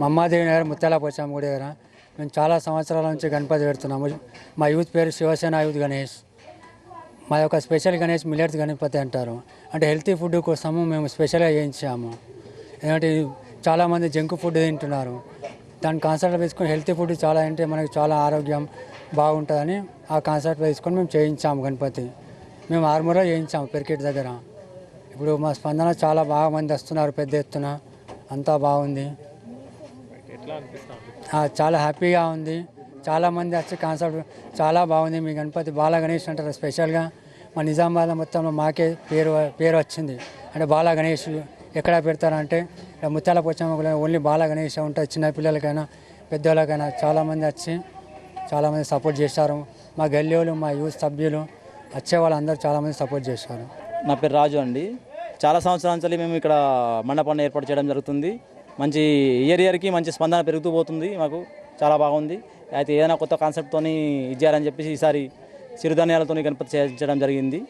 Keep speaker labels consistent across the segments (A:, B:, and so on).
A: మమ్మాదేవి నగర్ ముత్యాల పోచాము గుడి దగ్గర. మేము చాలా సంవత్సరాల నుంచి గణపతి పెడుతున్నాము. మా యూత్ పేరు శివసేన యూత్ గణేష్. మా యొక్క స్పెషల్ గణేష్ మిల్లెట్స్ గణపతి అంటారు. అంటే హెల్తీ ఫుడ్ కోసము మేము స్పెషల్గా చేయించాము. ఎందుకంటే చాలామంది జంక్ ఫుడ్ తింటున్నారు. దాన్ని కాన్సర్ట్ తీసుకొని హెల్తీ ఫుడ్ చాలా అంటే మనకు చాలా ఆరోగ్యం బాగుంటుందని ఆ కాన్సర్ట్ తీసుకొని మేము చేయించాము గణపతి. మేము ఆర్మూర్లో చేయించాము పెరికెట్ దగ్గర. ఇప్పుడు మా స్పందన చాలా బాగా మంది వస్తున్నారు పెద్ద ఎత్తున. అంతా బాగుంది. చాలా హ్యాపీగా ఉంది. చాలామంది వచ్చి కాన్సెప్ట్ చాలా బాగుంది. మీ గణపతి బాల గణేష్ అంటారు స్పెషల్గా. మా నిజామాబాద్ మొత్తంలో మాకే పేరు పేరు వచ్చింది. అంటే బాల గణేష్ ఎక్కడ పెడతారంటే ఇక్కడ ముత్యాల పోచమ్మ ఓన్లీ బాల గణేష్ ఉంటుంది చిన్న పిల్లలకైనా పెద్దవాళ్ళకైనా చాలామంది వచ్చి చాలామంది సపోర్ట్ చేశారు. మా గల్లీలు మా యూత్ సభ్యులు వచ్చే వాళ్ళందరూ చాలామంది సపోర్ట్ చేశారు.
B: నా పేరు రాజు అండి. చాలా సంవత్సరాల నుంచి మేము ఇక్కడ మండపాన్ని ఏర్పాటు చేయడం జరుగుతుంది. మంచి ఇయర్ ఇయర్కి మంచి స్పందన పెరుగుతూ పోతుంది మాకు. చాలా బాగుంది. అయితే ఏదైనా కొత్త కాన్సెప్ట్తోని ఇచ్చారని చెప్పేసి ఈసారి చిరుధాన్యాలతో గణపతి చేయించడం జరిగింది.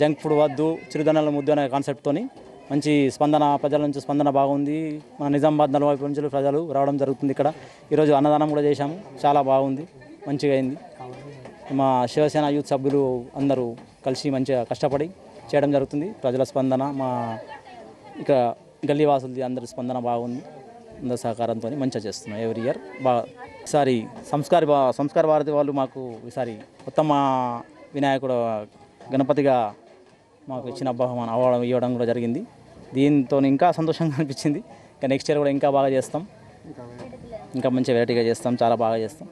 B: జంక్ ఫుడ్ వద్దు చిరుధాన్యాల ముద్దు అనే కాన్సెప్ట్తోని మంచి స్పందన ప్రజల నుంచి స్పందన బాగుంది. మన నిజామాబాద్ నలభై నుంచి ప్రజలు రావడం జరుగుతుంది ఇక్కడ. ఈరోజు అన్నదానం కూడా చేశాము. చాలా బాగుంది. మంచిగా అయింది. మా శివసేన యూత్ సభ్యులు అందరూ కలిసి మంచిగా కష్టపడి చేయడం జరుగుతుంది. ప్రజల స్పందన మా ఇక గల్లీవాసులది అందరి స్పందన బాగుంది. అందరి సహకారంతో మంచిగా చేస్తున్నాం. ఎవ్రీ ఇయర్ బాగా ఈసారి సంస్కార భా- సంస్కార భారతి వాళ్ళు మాకు ఈసారి ఉత్తమ వినాయకుడు గణపతిగా మాకు ఇచ్చిన బహుమానం అవ్వడం ఇవ్వడం కూడా జరిగింది. దీంతో ఇంకా సంతోషంగా అనిపించింది. ఇంకా నెక్స్ట్ ఇయర్ కూడా ఇంకా బాగా చేస్తాం. ఇంకా మంచి వెరైటీగా చేస్తాం. చాలా బాగా చేస్తాం.